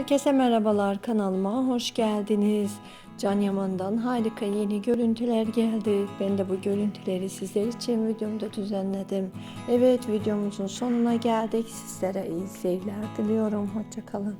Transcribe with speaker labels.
Speaker 1: Herkese merhabalar kanalıma hoş geldiniz. Can Yaman'dan harika yeni görüntüler geldi. Ben de bu görüntüleri sizler için videomda düzenledim. Evet videomuzun sonuna geldik. Sizlere iyi seyirler diliyorum. Hoşçakalın.